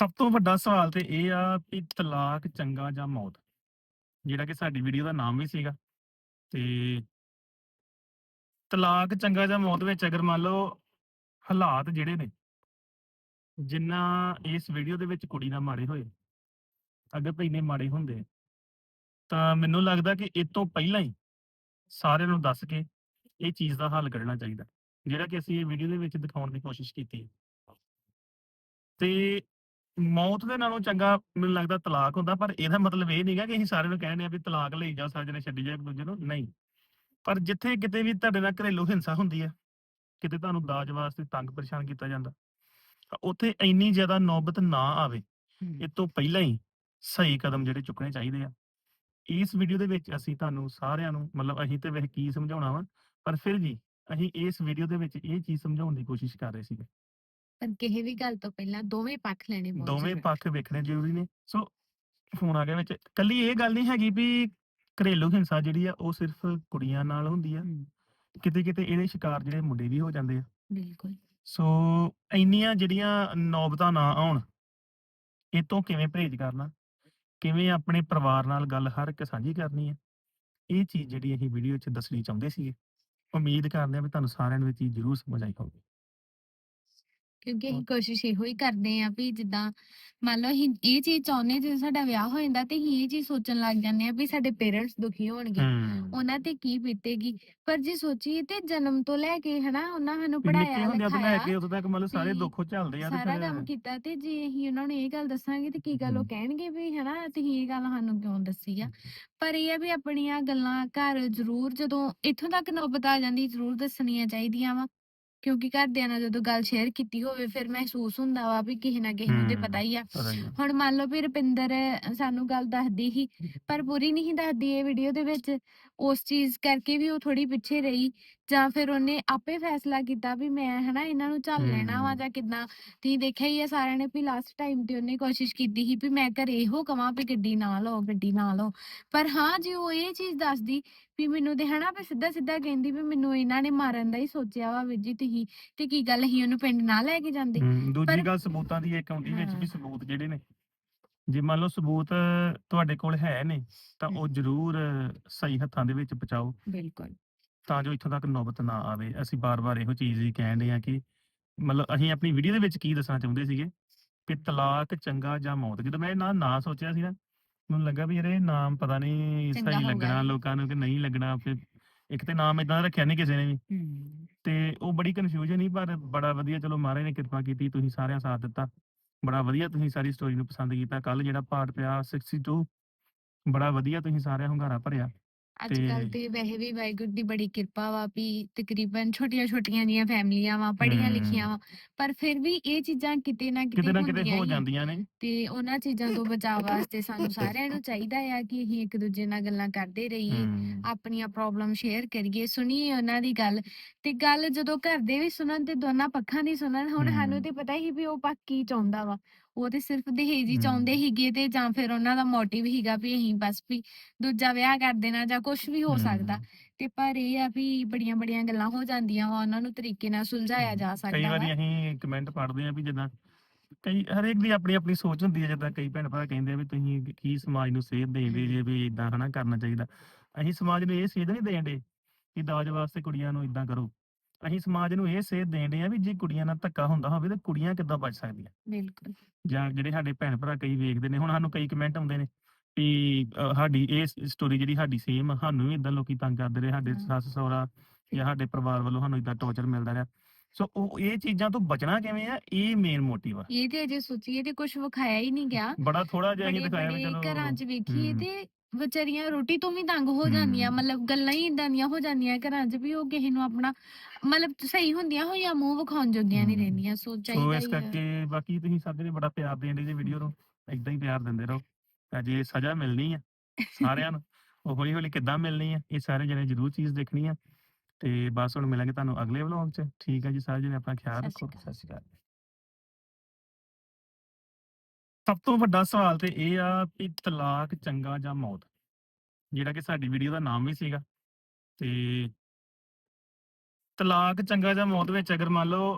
ਸਭ ਤੋਂ ਵੱਡਾ ਸਵਾਲ ਤੇ ਇਹ ਆ ਵੀ ਤਲਾਕ ਚੰਗਾ ਜਾਂ ਮੌਤ? ਜਿਹੜਾ ਕਿ ਸਾਡੀ ਵੀਡੀਓ ਦਾ ਨਾਮ ਵੀ ਸੀਗਾ। ਤੇ ਤਲਾਕ ਚੰਗਾ ਜਾਂ ਮੌਤ ਵਿੱਚ ਅਗਰ ਮੰਨ ਲਓ ਹਾਲਾਤ ਜਿਹੜੇ ਨੇ, ਜਿੰਨਾ ਇਸ ਵੀਡੀਓ ਦੇ ਵਿੱਚ ਕੁੜੀ ਨਾਲ ਮਾੜੇ ਹੋਏ, ਅਗਰ ਤਾਂ ਇੰਨੇ ਮਾੜੇ ਹੁੰਦੇ ਤਾਂ ਮੈਨੂੰ ਲੱਗਦਾ ਕਿ ਇਹ ਤੋਂ ਪਹਿਲਾਂ ਹੀ ਸਾਰਿਆਂ ਨੂੰ ਦੱਸ ਕੇ ਇਹ ਚੀਜ਼ ਦਾ ਹੱਲ ਕੱਢਣਾ ਚਾਹੀਦਾ। ਜਿਹੜਾ ਕਿ ਅਸੀਂ ਇਹ ਵੀਡੀਓ ਦੇ ਵਿੱਚ ਦਿਖਾਉਣ ਦੀ ਕੋਸ਼ਿਸ਼ ਕੀਤੀ ਤੇ ਮੌਤ ਦੇ ਨਾਲੋਂ ਚੰਗਾ ਮੈਨੂੰ ਲੱਗਦਾ ਤਲਾਕ ਹੁੰਦਾ ਪਰ ਇਹਦਾ ਮਤਲਬ ਇਹ ਨਹੀਂਗਾ ਕਿ ਅਸੀਂ ਸਾਰਿਆਂ ਨੂੰ ਕਹਿੰਦੇ ਆ ਵੀ ਤਲਾਕ ਲਈ ਜਾਓ ਸਾਰੇ ਜਣੇ ਛੱਡੀ ਜਾਓ ਇੱਕ ਦੂਜੇ ਨੂੰ। ਨਹੀਂ। ਪਰ ਜਿੱਥੇ ਕਿਤੇ ਵੀ ਤੁਹਾਡੇ ਨਾਲ ਘਰੇਲੂ ਹਿੰਸਾ ਹੁੰਦੀ ਹੈ ਕਿਤੇ ਤੁਹਾਨੂੰ ਦਾਜ ਵਾਸਤੇ ਤੰਗ ਪਰੇਸ਼ਾਨ ਕੀਤਾ ਜਾਂਦਾ ਤਾਂ ਉੱਥੇ ਇੰਨੀ ਜ਼ਿਆਦਾ ਨੌਬਤ ਨਾ ਆਵੇ। ਇਹ ਤੋਂ ਪਹਿਲਾਂ ਹੀ ਸਹੀ ਕਦਮ ਜਿਹੜੇ ਚੁੱਕਣੇ ਚਾਹੀਦੇ ਆ। ਇਸ ਵੀਡੀਓ ਦੇ ਵਿੱਚ ਅਸੀਂ ਤੁਹਾਨੂੰ ਸਾਰਿਆਂ ਨੂੰ ਮਤਲਬ ਅਸੀਂ ਤੇ ਵੈਸੇ ਕੀ ਸਮਝਾਉਣਾ ਵਾ ਪਰ ਫਿਰ ਵੀ ਅਸੀਂ ਇਸ ਵੀਡੀਓ ਦੇ ਵਿੱਚ ਇਹ ਚੀਜ਼ ਸਮਝਾਉਣ ਦੀ ਕੋਸ਼ਿਸ਼ ਕਰ ਰਹੇ ਸੀਗੇ। ਪਰ ਕਿਸੇ ਵੀ ਗੱਲ ਤੋਂ ਪਹਿਲਾਂ ਦੋਵੇਂ ਪੱਖ ਲੈਣੇ ਬਹੁਤ ਦੋਵੇਂ ਜ਼ਰੂਰੀ। ਪੱਖ ਵੇਖਣੇ ਜ਼ਰੂਰੀ ਨੇ। ਸੋ ਫੋਨ ਆ ਗਿਆ ਵਿੱਚ ਕੱਲੀ ਇਹ ਗੱਲ ਨਹੀਂ ਹੈਗੀ ਵੀ ਘਰੇਲੂ ਹਿੰਸਾ ਜਿਹੜੀ ਆ ਉਹ ਸਿਰਫ ਕੁੜੀਆਂ ਨਾਲ ਹੁੰਦੀ ਆ। ਹਮ, ਕਿਤੇ ਕਿਤੇ ਇਹਦੇ ਸ਼ਿਕਾਰ ਜਿਹੜੇ ਮੁੰਡੇ ਵੀ ਹੋ ਜਾਂਦੇ ਆ। ਬਿਲਕੁਲ। ਸੋ ਇੰਨੀਆਂ ਜਿਹੜੀਆਂ ਨੌਬਤਾਂ ਨਾ ਆਉਣ ਇਹ ਤੋਂ ਕਿਵੇਂ ਪਰਹੇਜ਼ ਕਰਨਾ? ਕਿਵੇਂ ਆਪਣੇ ਪਰਿਵਾਰ ਨਾਲ ਗੱਲ ਹਰ ਇੱਕ ਸਾਂਝੀ ਕਰਨੀ ਹੈ ਇਹ ਚੀਜ਼ ਜਿਹੜੀ ਅਸੀਂ ਵੀਡੀਓ 'ਚ ਦੱਸਣੀ ਚਾਹੁੰਦੇ ਸੀਗੇ। ਉਮੀਦ ਕਰਦੇ ਹਾਂ ਵੀ ਤੁਹਾਨੂੰ ਸਾਰਿਆਂ ਨੂੰ ਇਹ ਚੀਜ਼ ਜ਼ਰੂਰ ਸਮਝ ਆਈ ਹੋਵੇ ਕਿਉਂਕਿ। ਅਸੀਂ ਕੋਸ਼ਿਸ਼ ਇਹੋ ਹੀ ਕਰਦੇ ਆਂ ਵੀ ਜਿੱਦਾਂ ਮੰਨ ਲਓ ਅਸੀਂ ਇਹ ਚੀਜ਼ ਚਾਹੁੰਦੇ ਜਦੋਂ ਸਾਡਾ ਵਿਆਹ ਹੋ ਜਾਂਦਾ ਤੇ ਅਸੀਂ ਇਹ ਚੀਜ਼ ਸੋਚਣ ਲੱਗ ਜਾਂਦੇ ਆ ਵੀ ਸਾਡੇ ਪੇਰੈਂਟਸ ਦੁਖੀ ਹੋਣਗੇ ਉਹਨਾਂ ਤੇ ਕੀ ਬੀਤੇਗੀ? ਪਰ ਜੇ ਸੋਚੀਏ ਤੇ ਜਨਮ ਤੋਂ ਲੈ ਕੇ ਹਨਾ ਉਹਨਾਂ ਸਾਨੂੰ ਵੀ ਨਿੱਕੇ ਪੜਾਇਆ ਹੁੰਦਿਆਂ ਤੋਂ ਲੈ ਲਿਖਾਇਆ ਕੇ ਉਦੋਂ ਤੱਕ ਮਤਲਬ ਸਾਰੇ ਵੀ ਦੁੱਖੋਂ ਝੱਲਦੇ ਆ ਤੇ ਸਾਰਾ ਫਿਰ ਕੰਮ ਕੀਤਾ ਤੇ ਜੇ ਅਸੀਂ ਉਹਨਾਂ ਨੂੰ ਇਹ ਗੱਲ ਦੱਸਾਂਗੇ ਤੇ ਕੀ ਗੱਲ ਉਹ ਹਮ। ਕਹਿਣਗੇ ਵੀ ਹਨਾ ਤੁਸੀਂ ਇਹ ਗੱਲ ਸਾਨੂੰ ਕਿਉਂ ਦੱਸੀ ਆ? ਪਰ ਇਹ ਆ ਵੀ ਆਪਣੀਆਂ ਗੱਲਾਂ ਘਰ ਜ਼ਰੂਰ ਜਦੋਂ ਇੱਥੋਂ ਤੱਕ ਨੌਬਤ ਆ ਜਾਂਦੀ ਜ਼ਰੂਰ ਦੱਸਣੀਆਂ ਚਾਹੀਦੀਆਂ ਵਾ। ਕਿਉਂਕਿ ਘਰਦਿਆਂ ਨਾਲ ਜਦੋਂ ਗੱਲ ਸ਼ੇਅਰ ਕੀਤੀ ਹੋਵੇ ਫਿਰ ਮਹਿਸੂਸ ਹੁੰਦਾ ਵਾ ਵੀ ਕਿਸੇ ਨਾ ਕਿਸੇ ਨੂੰ ਤੇ ਹਮ, ਪਤਾ ਹੀ ਆ ਪਤਾ ਹੀ ਆ। ਹੁਣ ਮੰਨ ਲਓ ਵੀ ਰੁਪਿੰਦਰ ਸਾਨੂੰ ਗੱਲ ਦੱਸਦੀ ਸੀ ਪਰ ਪੂਰੀ ਨਹੀਂ ਦੱਸਦੀ ਇਹ ਵੀਡੀਓ ਦੇ ਵਿੱਚ ਉਸ ਚੀਜ਼ ਕਰਕੇ ਵੀ ਉਹ ਥੋੜੀ ਪਿੱਛੇ ਰਹੀ ਜਾਂ ਫਿਰ ਉਹਨੇ ਆਪੇ ਫੈਸਲਾ ਕੀਤਾ ਵੀ ਮੈਂ ਹਨਾ ਇਹਨਾਂ ਨੂੰ ਝੱਲ ਲੈਣਾ ਵਾ। ਜਾਂ ਕਿੱਦਾਂ ਤੁਸੀਂ ਦੇਖਿਆ ਹੀ ਆ ਸਾਰਿਆਂ ਨੇ ਵੀ ਲਾਸਟ ਟਾਈਮ ਤੇ ਉਹਨੇ ਕੋਸ਼ਿਸ਼ ਕੀਤੀ ਸੀ ਵੀ ਮੈਂ ਘਰੇ ਇਹੋ ਕਵਾਂ ਵੀ ਗੱਡੀ ਨਾ ਲਓ ਗੱਡੀ ਨਾ ਲਓ ਪਰ ਹਾਂ ਜੇ ਉਹ ਇਹ ਚੀਜ਼ ਦੱਸਦੀ ਵੀ ਮੈਨੂੰ ਤੇ ਹਨਾ ਵੀ ਸਿੱਧਾ ਸਿੱਧਾ ਕਹਿੰਦੀ ਵੀ ਮੈਨੂੰ ਇਹਨਾਂ ਨੇ ਮਾਰਨ ਦਾ ਹੀ ਸੋਚਿਆ ਵਾ ਵੀਰ ਜੀ ਤੁਸੀਂ ਤੇ ਕੀ ਗੱਲ ਹੀ ਉਹਨੂੰ ਪਿੰਡ ਨਾ ਲੈ ਕੇ ਜਾਂਦੇ ਦੂਜੀ ਗੱਲ ਸਬੂਤਾਂ ਦੀ ਇੱਕ ਆਉਂਦੀ ਵਿੱਚ ਵੀ। ਸਬੂਤ ਜਿਹੜੇ ਨੇ ਜੇ ਮੰਨ ਲਓ ਸਬੂਤ ਤੁਹਾਡੇ ਕੋਲ ਹੈ ਨੇ ਤਾਂ ਉਹ ਜ਼ਰੂਰ ਸਹੀ ਹੱਥਾਂ ਦੇ ਵਿੱਚ ਪਹੁੰਚਾਓ। ਬਿਲਕੁਲ। ਤਾਂ ਜੋ ਇੱਥੋਂ ਤੱਕ ਨੌਬਤ ਨਾ ਆਵੇ। ਅਸੀਂ ਬਾਰ-ਬਾਰ ਇਹੋ ਚੀਜ਼ ਹੀ ਕਹਿੰਦੇ ਆ ਕਿ ਮਤਲਬ ਅਸੀਂ ਆਪਣੀ ਵੀਡੀਓ ਦੇ ਵਿੱਚ ਕੀ ਦੱਸਣਾ ਚਾਹੁੰਦੇ ਸੀਗੇ? ਕਿ ਤਲਾਕ ਚੰਗਾ ਜਾਂ ਮੌਤ? ਜਦੋਂ ਮੈਂ ਨਾਂ ਨਾਂ ਸੋਚਿਆ ਸੀ ਨਾ ਮੈਨੂੰ ਲੱਗਾ ਵੀ ਯਾਰ ਇਹ ਨਾਮ ਪਤਾ ਨਹੀਂ ਸਹੀ ਲੱਗਣਾ। ਲੋਕਾਂ ਨੂੰ ਕਿ ਨਹੀਂ ਲੱਗਣਾ ਫਿਰ ਇੱਕ ਤੇ ਨਾਮ ਇਦਾਂ ਰੱਖਿਆ ਨਹੀਂ ਕਿਸੇ ਨੇ ਵੀ। ਤੇ ਉਹ ਬੜੀ ਕਨਫਿਊਜ਼ਨ ਹੀ ਪਰ ਬੜਾ ਵਧੀਆ ਚਲੋ ਮਹਾਰਾਜ ਨੇ ਕਿਰਪਾ ਕੀਤੀ ਤੁਸੀਂ ਸਾਰਿਆਂ ਸਾਥ ਦਿੱਤਾ। ਬੜਾ ਵਧੀਆ ਤੁਸੀਂ ਸਾਰੀ ਸਟੋਰੀ ਨੂੰ ਪਸੰਦ ਕੀਤਾ। ਕੱਲ ਜਿਹੜਾ ਪਾਰਟ ਪਿਆ 62 ਬੜਾ ਵਧੀਆ ਤੁਸੀਂ ਸਾਰਿਆਂ ਹੁੰਗਾਰਾ ਭਰਿਆ। ਅੱਜ ਕੱਲ ਤੇ- ਵੈਸੇ ਵੀ ਵਾਹਿਗੁਰੂ ਦੀ ਬੜੀ ਕਿਰਪਾ ਵਾ ਵੀ ਤਕਰੀਬਨ ਛੋਟੀਆਂ ਛੋਟੀਆਂ ਜੀਆਂ ਫੈਮਲੀਆਂ ਵਾ ਪੜ੍ਹੀਆਂ ਲਿਖੀਆਂ ਵਾ ਪਰ ਫਿਰ ਵੀ ਇਹ ਚੀਜ਼ਾਂ ਕਿਤੇ ਨਾ ਕਿਤੇ ਕਿਤੇ ਨਾ ਕਿਤੇ ਹੁੰਦੀਆਂ ਹੋ ਆ। ਜਾਂਦੀਆਂ ਨੇ। ਤੇ ਉਹਨਾਂ ਚੀਜ਼ਾਂ ਤੋਂ ਬਚਾਅ ਵਾਸਤੇ ਸਾਨੂੰ ਸਾਰਿਆਂ ਨੂੰ ਚਾਹੀਦਾ ਆ ਕਿ ਅਸੀਂ ਇੱਕ ਦੂਜੇ ਨਾਲ ਗੱਲਾਂ ਕਰਦੇ ਰਹੀਏ ਹਮ, ਆਪਣੀਆਂ ਪ੍ਰੋਬਲਮ ਸ਼ੇਅਰ ਕਰੀਏ ਸੁਣੀਏ ਉਹਨਾਂ ਦੀ ਗੱਲ। ਤੇ ਗੱਲ ਜਦੋਂ ਘਰ ਦੇ ਵੀ ਸੁਣਨ ਤੇ ਦੋਨਾਂ ਪੱਖਾਂ ਦੀ ਸੁਣਨ ਹੁਣ ਸਾਨੂੰ। ਤੇ ਪਤਾ ਹੀ ਵੀ ਉਹ ਪੱਖ ਕੀ ਚਾਹੁੰਦਾ ਵਾ। ਉਹ ਤੇ ਸਿਰਫ ਦਹੇਜ ਹੀ ਚਾਹੁੰਦੇ ਹਮ। ਹੀਗੇ ਤੇ ਜਾਂ ਫਿਰ ਉਹਨਾਂ ਦਾ ਮੋਟਿਵ ਹੀਗਾ ਵੀ ਅਸੀਂ ਬਸ ਵੀ ਦੂਜਾ ਵਿਆਹ ਕਰ ਦੇਣਾ ਜਾਂ ਕੁਝ ਵੀ ਹੋ ਸਕਦਾ। ਹਮ, ਤੇ ਪਰ ਇਹ ਆ ਵੀ ਬੜੀਆਂ ਬੜੀਆਂ ਗੱਲਾਂ ਹੋ ਜਾਂਦੀਆਂ ਵਾ ਉਹਨਾਂ ਨੂੰ ਤਰੀਕੇ ਨਾਲ ਸੁਲਝਾਇਆ ਜਾ ਕਈ ਸਕਦਾ ਵਾਰੀ ਵਾ। ਅਸੀਂ ਕਮੈਂਟ ਪੜ੍ਹਦੇ ਆ ਵੀ ਜਿੱਦਾਂ ਕਈ ਹਰੇਕ ਦੀ ਆਪਣੀ ਆਪਣੀ ਸੋਚ ਹੁੰਦੀ ਹੈ ਜਿੱਦਾਂ ਕਈ ਭੈਣ ਭਰਾ ਕਹਿੰਦੇ ਆ ਵੀ ਤੁਸੀਂ ਕੀ ਸਮਾਜ ਨੂੰ ਸੇਧ ਦੇਂਦੇ ਜੇ ਵੀ ਇਦਾਂ ਹਨਾ ਕਰਨਾ ਚਾਹੀਦਾ। ਅਸੀਂ ਸਮਾਜ ਨੂੰ ਇਹ ਸੇਧ ਨਹੀਂ ਦੇਂਦੇ ਕਿ ਦਾਜ ਵਾਸਤੇ ਕੁੜੀਆਂ ਨੂੰ ਇਦਾਂ ਕਰੋ। ਅਸੀਂ ਸਮਾਜ ਨੂੰ ਇਹ ਸੇਧ ਦੇਂਦੇ ਆ ਵੀ ਜੇ ਕੁੜੀਆਂ ਨਾਲ ਧੱਕਾ ਹੁੰਦਾ ਹੋਵੇ ਤਾਂ ਕੁੜੀਆਂ ਕਿੱਦਾਂ ਬਚ ਸਕਦੀਆਂ? ਬਿਲਕੁਲ। ਜਾਂ ਜਿਹੜੇ ਸਾਡੇ ਭੈਣ ਭਰਾ ਕਈ ਵੇਖਦੇ ਨੇ ਹੁਣ ਸਾਨੂੰ ਕਈ ਕਮੈਂਟ ਆਉਂਦੇ ਨੇ ਵੀ ਸਾਡੀ ਇਹ ਸਟੋਰੀ ਜਿਹੜੀ ਸਾਡੀ ਸੇਮ ਸਾਨੂੰ ਵੀ ਇਦਾਂ ਲੋਕੀ ਤੰਗ ਕਰਦੇ ਰਹੇ ਸਾਡੇ ਹਾਂ। ਸੱਸ ਸਹੁਰਾ ਜਾਂ ਸਾਡੇ ਪਰਿਵਾਰ ਵੱਲੋਂ ਸਾਨੂੰ ਇਦਾਂ ਟੌਰਚਰ ਮਿਲਦਾ ਰਿਹਾ। ਸੋ ਉਹ ਇਹ ਚੀਜ਼ਾਂ ਤੋਂ ਬਚਣਾ ਕਿਵੇਂ ਆ? ਇਹ ਮੇਨ ਮੋਟਿਵ ਆ। ਇਹ ਤੇ ਅਜੇ ਸੋਚੀਏ ਤੇ ਕੁਝ ਵਿਖਾਇਆ ਹੀ ਨਹੀਂ ਗਿਆ। ਬੜਾ ਥੋੜਾ ਜਿਹਾ ਬੜੇ ਦਿਖਾਇਆ ਚਲੋ ਘਰਾਂ 'ਚ ਵੇਖੀਏ। ਤੇ ਵਿਚਾਰੀਆਂ ਰੋਟੀ ਤੋਂ ਵੀ ਤੰਗ ਹੋ ਜਾਂਦੀਆਂ। ਮਤਲਬ ਗੱਲਾਂ ਹੀ ਇਦਾਂ ਦੀਆਂ ਹੋ ਜਾਂਦੀਆਂ ਘਰਾਂ 'ਚ ਵੀ ਉਹ ਕਿਸੇ ਨੂੰ ਆਪਣਾ ਮਤਲਬ ਸਹੀ ਹੁੰਦੀਆਂ ਹੋਈਆਂ ਮੂੰਹ ਵਿਖਾਉਣ ਜੋਗੀਆਂ ਨਹੀਂ ਹਮ। ਰਹਿੰਦੀਆਂ ਸੋ ਸੋ ਚਾਹੀਦਾ ਹੀ ਆ ਕਰਕੇ ਬਾਕੀ ਤੁਸੀਂ ਸਭ ਨੇ ਬੜਾ ਪਿਆਰ ਦੇਣ ਦੇ ਵੀਡੀਓ ਨੂੰ ਇਦਾਂ ਹੀ ਪਿਆਰ ਦਿੰਦੇ ਰਹੋ ਤਾਂ ਜੇ ਸਜ਼ਾ ਮਿਲਣੀ ਆ ਸਾਰਿਆਂ ਨੂੰ ਉਹ ਹੌਲੀ ਹੌਲੀ ਕਿੱਦਾਂ ਮਿਲਣੀ ਆ ਇਹ ਸਾਰੇ ਜਣੇ ਜ਼ਰੂਰ ਚੀਜ਼ ਦੇਖਣੀ ਆ ਤੇ ਬਸ ਹੁਣ ਮਿਲਾਂਗੇ ਤੁਹਾਨੂੰ ਅਗਲੇ ਵਲੌਗ 'ਚ ਠੀਕ ਆ ਜੀ ਸਾਰੇ ਜਣੇ ਆਪਣਾ ਖਿਆਲ ਸਤਿ ਸ਼੍ਰੀ ਰੱਖੋ ਅਕਾਲ। ਸਤਿ ਸ਼੍ਰੀ ਅਕਾਲ ਸਭ ਤੋਂ ਵੱਡਾ ਸਵਾਲ ਤੇ ਇਹ ਆ ਕਿ ਤਲਾਕ ਚੰਗਾ ਜਾਂ ਮੌਤ? ਜਿਹੜਾ ਕਿ ਸਾਡੀ ਵੀਡੀਓ ਦਾ ਨਾਮ ਵੀ ਸੀਗਾ। ਤੇ ਤਲਾਕ ਚੰਗਾ ਜਾਂ ਮੌਤ ਵਿੱਚ ਅਗਰ ਮੰਨ ਲਓ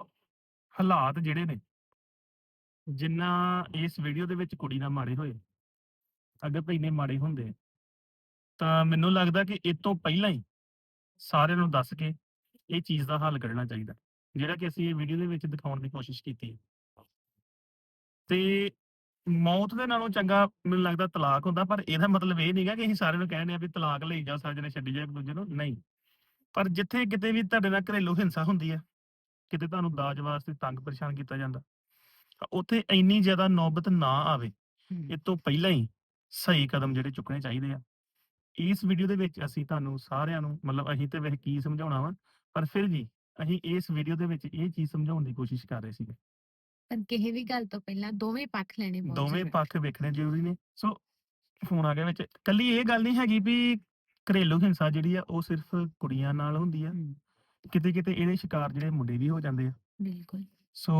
ਹਾਲਾਤ ਜਿਹੜੇ ਨੇ, ਜਿੰਨਾ ਇਸ ਵੀਡੀਓ ਦੇ ਵਿੱਚ ਕੁੜੀ ਨਾਲ ਮਾੜੇ ਹੋਏ, ਅਗਰ ਤਾਂ ਨੇ ਮਾੜੇ ਹੁੰਦੇ, ਤਾਂ ਮੈਨੂੰ ਲੱਗਦਾ ਕਿ ਇਹ ਤੋਂ ਪਹਿਲਾਂ ਹੀ ਸਾਰਿਆਂ ਨੂੰ ਦੱਸ ਕੇ ਇਹ ਚੀਜ਼ ਦਾ ਹੱਲ ਕੱਢਣਾ ਚਾਹੀਦਾ। ਜਿਹੜਾ ਕਿ ਅਸੀਂ ਇਹ ਵੀਡੀਓ ਦੇ ਵਿੱਚ ਦਿਖਾਉਣ ਦੀ ਕੋਸ਼ਿਸ਼ ਕੀਤੀ ਹੈ। ਤੇ ਮੌਤ ਦੇ ਨਾਲੋਂ ਚੰਗਾ ਮੈਨੂੰ ਲੱਗਦਾ ਤਲਾਕ ਹੁੰਦਾ ਪਰ ਇਹਦਾ ਮਤਲਬ ਇਹ ਨਹੀਂਗਾ ਕਿ ਅਸੀਂ ਸਾਰਿਆਂ ਨੂੰ ਕਹਿੰਦੇ ਆ ਵੀ ਤਲਾਕ ਲਈ ਜਾਓ ਸਾਰੇ ਜਣੇ ਛੱਡੀ ਜਾਓ ਇੱਕ ਦੂਜੇ ਨੂੰ। ਨਹੀਂ। ਪਰ ਜਿੱਥੇ ਕਿਤੇ ਵੀ ਤੁਹਾਡੇ ਨਾਲ ਘਰੇਲੂ ਹਿੰਸਾ ਹੁੰਦੀ ਹੈ ਕਿਤੇ ਤੁਹਾਨੂੰ ਦਾਜ ਵਾਸਤੇ ਤੰਗ ਪਰੇਸ਼ਾਨ ਕੀਤਾ ਜਾਂਦਾ ਉੱਥੇ ਇੰਨੀ ਜ਼ਿਆਦਾ ਨੌਬਤ ਨਾ ਆਵੇ। ਇਹ ਤੋਂ ਪਹਿਲਾਂ ਹੀ ਸਹੀ ਕਦਮ ਜਿਹੜੇ ਚੁੱਕਣੇ ਚਾਹੀਦੇ ਆ। ਇਸ ਵੀਡੀਓ ਦੇ ਵਿੱਚ ਅਸੀਂ ਤੁਹਾਨੂੰ ਸਾਰਿਆਂ ਨੂੰ ਮਤਲਬ ਅਸੀਂ ਤੇ ਵੈਸੇ ਕੀ ਸਮਝਾਉਣਾ ਵਾ ਪਰ ਫਿਰ ਵੀ ਅਸੀਂ ਇਸ ਵੀਡੀਓ ਦੇ ਵਿੱਚ ਇਹ ਚੀਜ਼ ਸਮਝਾਉਣ ਦੀ ਕੋਸ਼ਿਸ਼ ਕਰ ਰਹੇ ਸੀਗੇ। ਪਰ ਕਿਸੇ ਵੀ ਗੱਲ ਤੋਂ ਪਹਿਲਾਂ ਦੋਵੇਂ ਪੱਖ ਲੈਣੇ ਬਹੁਤ ਦੋਵੇਂ ਜ਼ਰੂਰੀ। ਪੱਖ ਵੇਖਣੇ ਜ਼ਰੂਰੀ ਨੇ। ਸੋ ਫੋਨ ਆ ਗਿਆ ਵਿੱਚ। ਕੱਲੀ ਇਹ ਗੱਲ ਨਹੀਂ ਹੈਗੀ ਵੀ ਘਰੇਲੂ ਹਿੰਸਾ ਜਿਹੜੀ ਆ ਉਹ ਸਿਰਫ ਕੁੜੀਆਂ ਨਾਲ ਹੁੰਦੀ ਆ। ਹਮ, ਕਿਤੇ ਕਿਤੇ ਇਹਦੇ ਸ਼ਿਕਾਰ ਜਿਹੜੇ ਮੁੰਡੇ ਵੀ ਹੋ ਜਾਂਦੇ ਆ। ਬਿਲਕੁਲ। ਸੋ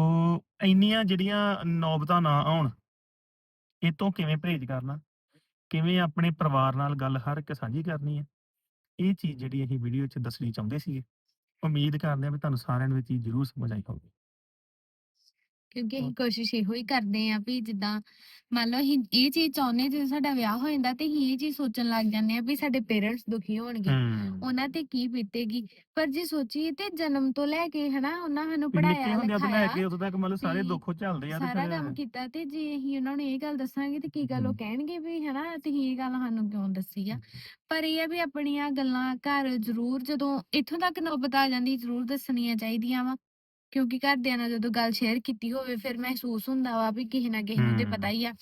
ਇੰਨੀਆਂ ਜਿਹੜੀਆਂ ਨੌਬਤਾਂ ਨਾ ਆਉਣ ਇਹ ਤੋਂ ਕਿਵੇਂ ਪਰਹੇਜ਼ ਕਰਨਾ? ਕਿਵੇਂ ਆਪਣੇ ਪਰਿਵਾਰ ਨਾਲ ਗੱਲ ਹਰ ਇੱਕ ਸਾਂਝੀ ਕਰਨੀ ਹੈ ਇਹ ਚੀਜ਼ ਜਿਹੜੀ ਅਸੀਂ ਵੀਡੀਓ 'ਚ ਦੱਸਣੀ ਚਾਹੁੰਦੇ ਸੀਗੇ। ਉਮੀਦ ਕਰਦੇ ਹਾਂ ਵੀ ਤੁਹਾਨੂੰ ਸਾਰਿਆਂ ਨੂੰ ਇਹ ਚੀਜ਼ ਜ਼ਰੂਰ ਸਮਝ ਆਈ ਹੋਵੇ ਕਿਉਂਕਿ ਅਸੀਂ। ਕੋਸ਼ਿਸ਼ ਇਹੋ ਹੀ ਕਰਦੇ ਆ ਵੀ ਜਿੱਦਾਂ ਮੰਨ ਲਓ ਅਸੀਂ ਇਹ ਚੀਜ਼ ਚਾਹੁੰਦੇ ਜਦੋਂ ਸਾਡਾ ਵਿਆਹ ਹੋ ਜਾਂਦਾ ਤੇ ਅਸੀਂ ਇਹ ਚੀਜ਼ ਸੋਚਣ ਲੱਗ ਜਾਂਦੇ ਆ ਵੀ ਸਾਡੇ ਪੇਰੈਂਟਸ ਦੁਖੀ ਹੋਣਗੇ। ਉਹਨਾਂ ਤੇ ਕੀ ਬੀਤੇਗੀ? ਪਰ ਜੇ ਸੋਚੀਏ ਤੇ ਜਨਮ ਤੋਂ ਲੈ ਕੇ ਹਨਾ ਉਹਨਾਂ ਸਾਨੂੰ ਨਿੱਕੇ ਪੜਾਇਆ ਹੁੰਦਿਆਂ ਤੋਂ ਲੈ ਲਿਖਾਇਆ ਕੇ ਉਦੋਂ ਤੱਕ ਮਤਲਬ ਸਾਰੇ ਵੀ ਦੁੱਖ ਝੱਲਦੇ ਆ ਤੇ ਸਾਰਾ ਫਿਰ ਕੰਮ ਕੀਤਾ ਤੇ ਜੇ ਅਸੀਂ ਉਹਨਾਂ ਨੂੰ ਇਹ ਗੱਲ ਦੱਸਾਂਗੇ ਤੇ ਕੀ ਗੱਲ ਉਹ ਹਮ। ਕਹਿਣਗੇ ਵੀ ਹਨਾ ਤੁਸੀਂ ਇਹ ਗੱਲ ਸਾਨੂੰ ਕਿਉਂ ਦੱਸੀ ਆ? ਪਰ ਇਹ ਆ ਵੀ ਆਪਣੀਆਂ ਗੱਲਾਂ ਘਰ ਜ਼ਰੂਰ ਜਦੋਂ ਇੱਥੋਂ ਤੱਕ ਨੌਬਤ ਆ ਜਾਂਦੀ ਜ਼ਰੂਰ ਦੱਸਣੀਆਂ ਚਾਹੀਦੀਆਂ ਵਾ। ਕਿਉਂਕਿ ਘਰਦਿਆਂ ਨਾਲ ਜਦੋਂ ਗੱਲ ਸ਼ੇਅਰ ਕੀਤੀ ਹੋਵੇ ਫਿਰ ਮਹਿਸੂਸ ਹੁੰਦਾ ਵਾ ਵੀ ਕਿਸੇ ਨਾ ਕਿਸੇ ਨੂੰ ਤੇ ਪਤਾ ਹੀ ਆ।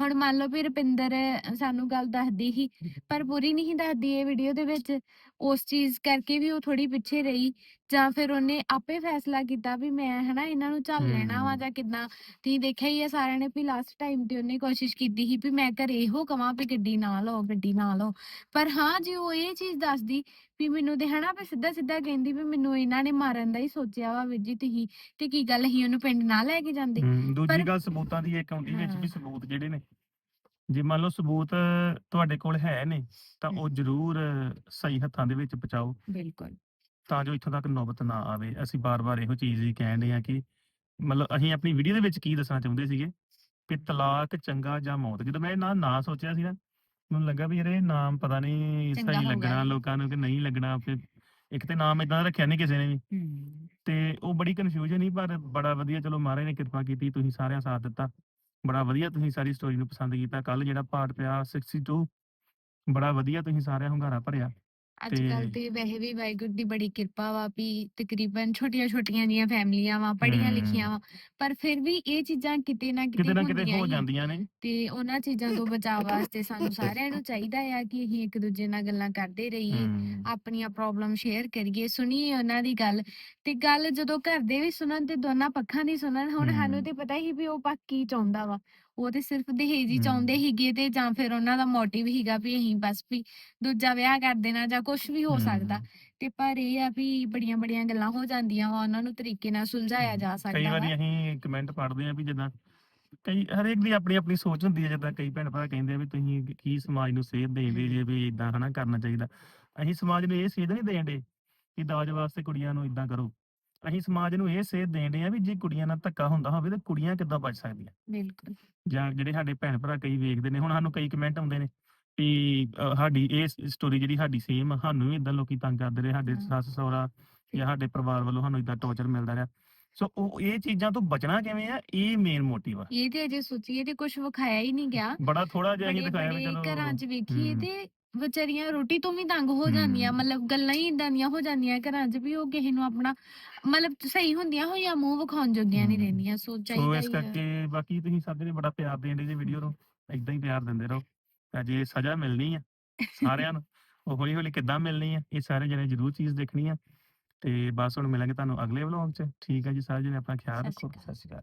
ਹੁਣ ਮੰਨ ਲਓ ਵੀ ਰੁਪਿੰਦਰ ਸਾਨੂੰ ਗੱਲ ਦੱਸਦੀ ਸੀ ਪਰ ਪੂਰੀ ਨਹੀਂ ਦੱਸਦੀ ਇਹ ਵੀਡੀਓ ਦੇ ਵਿੱਚ ਉਸ ਚੀਜ਼ ਕਰਕੇ ਵੀ ਉਹ ਥੋੜੀ ਪਿੱਛੇ ਰਹੀ ਜਾਂ ਫਿਰ ਉਹਨੇ ਆਪੇ ਫੈਸਲਾ ਕੀਤਾ ਵੀ ਮੈਂ ਹਨਾ ਇਹਨਾਂ ਨੂੰ ਝੱਲ ਲੈਣਾ ਵਾ। ਜਾਂ ਕਿਦਾਂ ਤੁਸੀਂ ਦੇਖਿਆ ਹੀ ਆ ਸਾਰਿਆਂ ਨੇ ਵੀ ਲਾਸਟ ਟਾਈਮ ਤੇ ਉਹਨੇ ਕੋਸ਼ਿਸ਼ ਕੀਤੀ ਸੀ ਵੀ ਮੈਂ ਘਰੇ ਇਹੋ ਕਵਾਂ ਵੀ ਗੱਡੀ ਨਾ ਲਓ ਗੱਡੀ ਨਾ ਲਓ ਪਰ ਹਾਂ ਜੇ ਉਹ ਇਹ ਚੀਜ਼ ਦੱਸਦੀ ਵੀ ਮੈਨੂੰ ਤੇ ਹਨਾ ਵੀ ਸਿੱਧਾ ਸਿੱਧਾ ਕਹਿੰਦੀ ਵੀ ਮੈਨੂੰ ਇਹਨਾਂ ਨੇ ਮਾਰਨ ਦਾ ਹੀ ਸੋਚਿਆ ਵਾ ਵੀਰ ਜੀ ਤੁਸੀਂ ਤੇ ਕੀ ਗੱਲ ਹੀ ਉਹਨੂੰ ਪਿੰਡ ਨਾ ਲੈ ਕੇ ਜਾਂਦੇ? ਹਮ, ਦੂਜੀ ਪਰ- ਗੱਲ ਸਬੂਤਾਂ ਦੀ ਇੱਕ ਆਉਂਦੀ ਵਿੱਚ ਹਾਂ। ਵੀ ਸਬੂਤ ਜਿਹੜੇ ਨੇ। ਜੇ ਮੰਨ ਲਓ ਸਬੂਤ ਤੁਹਾਡੇ ਕੋਲ ਹੈ ਨੇ ਤਾਂ ਉਹ ਜ਼ਰੂਰ ਸਹੀ ਹੱਥਾਂ ਦੇ ਵਿੱਚ ਪਹੁੰਚਾਓ। ਬਿਲਕੁਲ। ਤਾਂ ਜੋ ਇੱਥੋਂ ਤੱਕ ਨੌਬਤ ਨਾ ਆਵੇ। ਅਸੀਂ ਬਾਰ-ਬਾਰ ਇਹੋ ਚੀਜ਼ ਹੀ ਕਹਿੰਦੇ ਆ ਕਿ ਮਤਲਬ ਅਸੀਂ ਆਪਣੀ ਵੀਡੀਓ ਦੇ ਵਿੱਚ ਕੀ ਦੱਸਣਾ ਚਾਹੁੰਦੇ ਸੀਗੇ? ਕਿ ਤਲਾਕ ਚੰਗਾ ਜਾਂ ਮੌਤ? ਜਦੋਂ ਮੈਂ ਇਹ ਨਾਂ ਨਾ ਸੋਚਿਆ ਸੀ ਨਾ ਮੈਨੂੰ ਲੱਗਾ ਵੀ ਯਾਰ ਇਹ ਨਾਮ ਪਤਾ ਨਹੀਂ ਚੰਗਾ ਸਹੀ ਹੋਊਗਾ ਲੱਗਣਾ ਇਹ। ਲੋਕਾਂ ਨੂੰ ਕਿ ਨਹੀਂ ਲੱਗਣਾ ਫਿਰ ਇੱਕ ਤੇ ਨਾਮ ਇਦਾਂ ਰੱਖਿਆ ਨਹੀਂ ਕਿਸੇ ਨੇ ਵੀ। ਹਮ ਤੇ ਉਹ ਬੜੀ ਕਨਫਿਊਜ਼ਨ ਹੀ ਪਰ ਬੜਾ ਵਧੀਆ ਚਲੋ ਮਹਾਰਾਜ ਨੇ ਕਿਰਪਾ ਕੀਤੀ ਤੁਸੀਂ ਸਾਰਿਆਂ ਸਾਥ ਦਿੱਤਾ। ਬੜਾ ਵਧੀਆ ਤੁਸੀਂ ਸਾਰੀ ਸਟੋਰੀ ਨੂੰ ਪਸੰਦ ਕੀਤਾ। ਕੱਲ ਜਿਹੜਾ ਪਾਰਟ ਪਿਆ 62 ਬੜਾ ਵਧੀਆ ਤੁਸੀਂ ਸਾਰਿਆਂ ਹੁੰਗਾਰਾ ਭਰਿਆ। ਅੱਜ ਕੱਲ ਤੇ- ਵੈਸੇ ਵੀ ਵਾਹਿਗੁਰੂ ਦੀ ਬੜੀ ਕਿਰਪਾ ਵਾ ਵੀ ਤਕਰੀਬਨ ਛੋਟੀਆਂ ਛੋਟੀਆਂ ਜੀਆਂ ਫੈਮਲੀਆਂ ਵਾ ਪੜ੍ਹੀਆਂ ਲਿਖੀਆਂ ਵਾ ਪਰ ਫਿਰ ਵੀ ਇਹ ਚੀਜ਼ਾਂ ਕਿਤੇ ਨਾ ਕਿਤੇ ਕਿਤੇ ਨਾ ਕਿਤੇ ਹੁੰਦੀਆਂ ਹੋ। ਜਾਂਦੀਆਂ ਨੇ ਤੇ ਉਹਨਾਂ ਚੀਜ਼ਾਂ ਤੋਂ ਬਚਾਅ ਵਾਸਤੇ ਸਾਨੂੰ ਸਾਰਿਆਂ ਨੂੰ ਚਾਹੀਦਾ ਆ ਕਿ ਅਸੀਂ ਇੱਕ ਦੂਜੇ ਨਾਲ ਗੱਲਾਂ ਕਰਦੇ ਰਹੀਏ ਆਪਣੀਆਂ ਪ੍ਰੋਬਲਮ ਸ਼ੇਅਰ ਕਰੀਏ ਸੁਣੀਏ ਉਹਨਾਂ ਦੀ ਗੱਲ ਤੇ ਗੱਲ ਜਦੋਂ ਘਰ ਦੇ ਵੀ ਸੁਣਨ ਤੇ ਦੋਨਾਂ ਪੱਖਾਂ ਦੀ ਸੁਣਨ ਹੁਣ ਸਾਨੂੰ। ਤੇ ਪਤਾ ਹੀ ਵੀ ਉਹ ਪੱਖ ਕੀ ਚਾਹੁੰਦਾ ਵਾ ਉਹ ਤੇ ਸਿਰਫ ਦਹੇਜ ਹੀ। ਚਾਹੁੰਦੇ ਹੀਗੇ ਤੇ ਜਾਂ ਫਿਰ ਉਹਨਾਂ ਦਾ ਮੋਟਿਵ ਹੀਗਾ ਵੀ ਅਸੀਂ ਬਸ ਵੀ ਦੂਜਾ ਵਿਆਹ ਕਰ ਦੇਣਾ ਜਾਂ ਕੁਝ ਵੀ ਹੋ ਸਕਦਾ। ਤੇ ਪਰ ਇਹ ਆ ਵੀ ਬੜੀਆਂ ਬੜੀਆਂ ਗੱਲਾਂ ਹੋ ਜਾਂਦੀਆਂ ਵਾ ਉਹਨਾਂ ਨੂੰ ਤਰੀਕੇ ਨਾਲ ਸੁਲਝਾਇਆ। ਜਾ ਕਈ ਸਕਦਾ ਵਾਰੀ ਵਾ। ਅਸੀਂ ਕਮੈਂਟ ਪੜ੍ਹਦੇ ਆ ਵੀ ਜਿੱਦਾਂ ਕਈ ਹਰੇਕ ਦੀ ਆਪਣੀ ਆਪਣੀ ਸੋਚ ਹੁੰਦੀ ਹੈ ਜਿੱਦਾਂ ਕਈ ਭੈਣ ਭਰਾ ਕਹਿੰਦੇ ਆ ਵੀ ਤੁਸੀਂ ਕੀ ਸਮਾਜ ਨੂੰ ਸੇਧ ਦੇਂਦੇ ਜੇ ਵੀ ਇਦਾਂ ਹਨਾ ਕਰਨਾ ਚਾਹੀਦਾ। ਅਸੀਂ ਸਮਾਜ ਨੂੰ ਇਹ ਸੇਧ ਨਹੀਂ ਦੇਂਦੇ ਕਿ ਦਾਜ ਵਾਸਤੇ ਕੁੜੀਆਂ ਨੂੰ ਇਦਾਂ ਕਰੋ। ਅਸੀਂ ਸਮਾਜ ਨੂੰ ਇਹ ਸੇਧ ਦੇਂਦੇ ਆ ਵੀ ਜੇ ਕੁੜੀਆਂ ਨਾਲ ਧੱਕਾ ਹੁੰਦਾ ਹੋਵੇ ਤਾਂ ਕੁੜੀਆਂ ਕਿੱਦਾਂ ਬਚ ਸਕਦੀਆਂ? ਬਿਲਕੁਲ। ਜਾਂ ਜਿਹੜੇ ਸਾਡੇ ਭੈਣ ਭਰਾ ਕਈ ਵੇਖਦੇ ਨੇ ਹੁਣ ਸਾਨੂੰ ਕਈ ਕਮੈਂਟ ਆਉਂਦੇ ਨੇ ਵੀ ਸਾਡੀ ਇਹ ਸਟੋਰੀ ਜਿਹੜੀ ਸਾਡੀ ਸੇਮ ਸਾਨੂੰ ਵੀ ਇਦਾਂ ਲੋਕੀ ਤੰਗ ਕਰਦੇ ਰਹੇ ਸਾਡੇ ਹਾਂ। ਸੱਸ ਸਹੁਰਾ ਜਾਂ ਸਾਡੇ ਪਰਿਵਾਰ ਵੱਲੋਂ ਸਾਨੂੰ ਇਦਾਂ ਟੌਰਚਰ ਮਿਲਦਾ ਰਿਹਾ। ਸੋ ਉਹ ਇਹ ਚੀਜ਼ਾਂ ਤੋਂ ਬਚਣਾ ਕਿਵੇਂ ਆ? ਇਹ ਮੇਨ ਮੋਟਿਵ ਆ। ਇਹ ਤੇ ਅਜੇ ਸੋਚੀਏ ਤੇ ਕੁਝ ਵਿਖਾਇਆ ਹੀ ਨਹੀਂ ਗਿਆ। ਬੜਾ ਥੋੜਾ ਜਿਹਾ ਬੜੇ ਦਿਖਾਇਆ ਵੀ ਚਲੋ ਘਰਾਂ 'ਚ ਵੇਖੀਏ। ਤੇ ਵਿਚਾਰੀਆਂ ਰੋਟੀ ਤੋਂ ਵੀ ਤੰਗ ਹੋ ਜਾਂਦੀਆਂ ਹਮ। ਮਤਲਬ ਗੱਲਾਂ ਹੀ ਇਦਾਂ ਦੀਆਂ ਹੋ ਜਾਂਦੀਆਂ ਘਰਾਂ 'ਚ ਵੀ ਉਹ ਕਿਸੇ ਨੂੰ ਆਪਣਾ ਮਤਲਬ ਸਹੀ ਹੁੰਦੀਆਂ ਹੋਈਆਂ ਮੂੰਹ ਵਿਖਾਉਣ ਜੋਗੀਆਂ ਨਹੀਂ ਹਮ। ਰਹਿੰਦੀਆਂ ਸੋ ਸੋ ਚਾਹੀਦਾ ਇਸ ਹੀ ਆ। ਕਰਕੇ ਬਾਕੀ ਤੁਸੀਂ ਸਭ ਨੇ ਬੜਾ ਪਿਆਰ ਦੇਣ ਦੇ ਵੀਡੀਓ ਨੂੰ ਇਦਾਂ ਹੀ ਪਿਆਰ ਦਿੰਦੇ ਰਹੋ ਤਾਂ ਜੇ ਸਜ਼ਾ ਮਿਲਣੀ ਆ ਸਾਰਿਆਂ ਨੂੰ ਉਹ ਹੌਲੀ ਹੌਲੀ ਕਿੱਦਾਂ ਮਿਲਣੀ ਆ ਇਹ ਸਾਰੇ ਜਣੇ ਜ਼ਰੂਰ ਚੀਜ਼ ਦੇਖਣੀ ਆ ਤੇ ਬਸ ਹੁਣ ਮਿਲਾਂਗੇ ਤੁਹਾਨੂੰ ਅਗਲੇ ਵਲੌਗ 'ਚ ਠੀਕ ਹੈ ਜੀ ਸਾਰੇ ਜਣੇ ਆਪਣਾ ਖਿਆਲ ਸਤਿ ਸ਼੍ਰੀ ਰੱਖੋ ਸਤਿ ਸ਼੍ਰੀ ਅਕਾਲ